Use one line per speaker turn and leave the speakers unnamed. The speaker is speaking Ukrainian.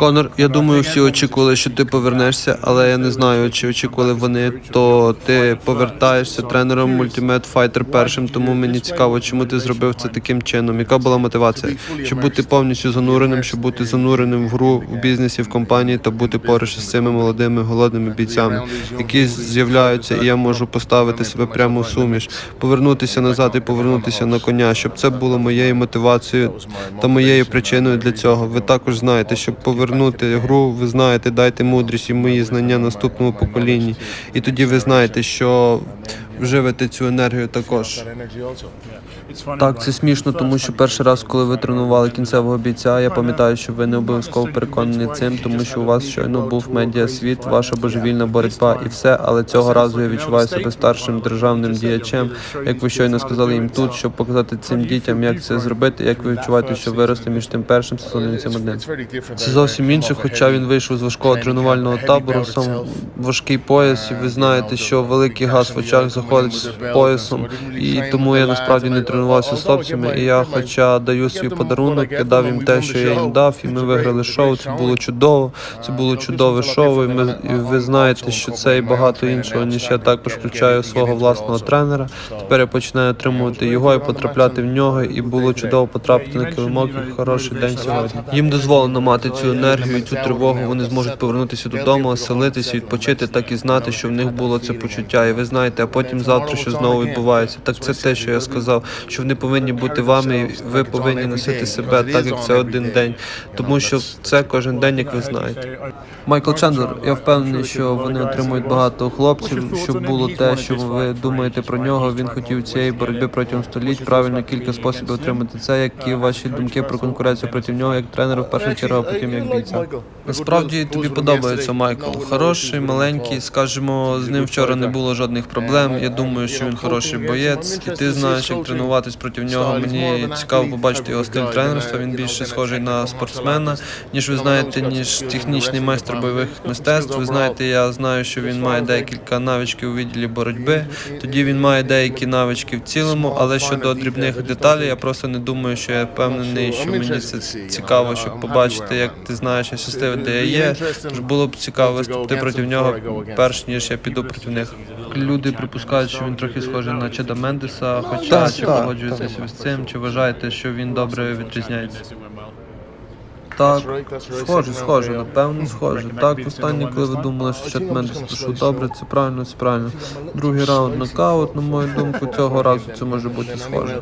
Конор, я думаю, всі очікували, що ти повернешся, але я не знаю, чи очікували вони, то ти повертаєшся тренером Ultimate Fighter першим, тому мені цікаво, чому ти зробив це таким чином. Яка була мотивація? Щоб бути повністю зануреним, щоб бути зануреним в гру, в бізнесі, в компанії та бути поруч із цими молодими голодними бійцями, які з'являються, і я можу поставити себе прямо в суміш, повернутися назад і повернутися на коня, щоб це було моєю мотивацією та моєю причиною для цього. Ви також знаєте, щоб повернути гру, ви знаєте, дайте мудрість і мої знання наступному поколінні. І тоді ви знаєте, що вживете цю енергію також. Так, це смішно, тому що перший раз, коли ви тренували кінцевого бійця, я пам'ятаю, що ви не обов'язково переконані цим, тому що у вас щойно був медіасвіт, ваша божевільна боротьба і все. Але цього разу я відчуваю себе старшим державним діячем. Як ви щойно сказали їм тут, щоб показати цим дітям, як це зробити, як ви відчуваєте, що виросли між тим першим сезоном і цим одним. Це зовсім інше, хоча він вийшов з важкого тренувального табору, сам важкий пояс, і ви знаєте, що великий газ в очах заходить з поясом, і тому я насправді не тренувався з хлопцями. І я, хоча даю свій подарунок, я дав їм те, що я їм дав, і ми виграли шоу. Це було чудово. Це було чудове шоу. І ми і ви знаєте, що це і багато іншого, ніж я також включаю свого власного тренера. Тепер я починаю отримувати його і потрапляти в нього. І було чудово потрапити на килимок. і Хороший день сьогодні. Їм дозволено мати цю енергію, цю тривогу. Вони зможуть повернутися додому, оселитися, відпочити, так і знати, що в них було це почуття. І ви знаєте, а потім завтра що знову відбувається. Так це те, що я сказав, що вони повинні бути вами, і ви повинні носити себе так, як це один день, тому що це кожен день, як ви знаєте. Майкл Чендлер, я впевнений, що вони отримують багато хлопців. Щоб було те, що ви думаєте про нього. Він хотів цієї боротьби протягом століть. Правильно кілька способів отримати це. Які ваші думки про конкуренцію проти нього, як тренера в першу чергу, а потім як бійця? Насправді тобі подобається Майкл. Хороший, маленький. Скажімо, з ним вчора не було жодних проблем. Я думаю, що він хороший боєць, і ти знаєш, як тренуватись проти нього. Мені цікаво побачити його стиль тренерства. Він більше схожий на спортсмена, ніж ви знаєте, ніж технічний майстер бойових мистецтв. Ви знаєте, я знаю, що він має декілька навичків у відділі боротьби. Тоді він має деякі навички в цілому, але щодо дрібних деталей, я просто не думаю, що я впевнений, що мені це цікаво, щоб побачити, як ти знаєш, я щасливий, де я є. Тож було б цікаво виступити проти нього, перш ніж я піду проти них. Люди припускають, що він трохи схожий на Чеда Мендеса, хоча
Так,
чи
так,
погоджуєтеся ви з цим, чи вважаєте, що він добре відрізняється? Так, схоже, схоже, напевно, схоже. Так, останнє, коли ви думали, що Чет Мендес пішов добре, це правильно, це правильно. Другий раунд нокаут, на мою думку, цього разу це може бути схоже.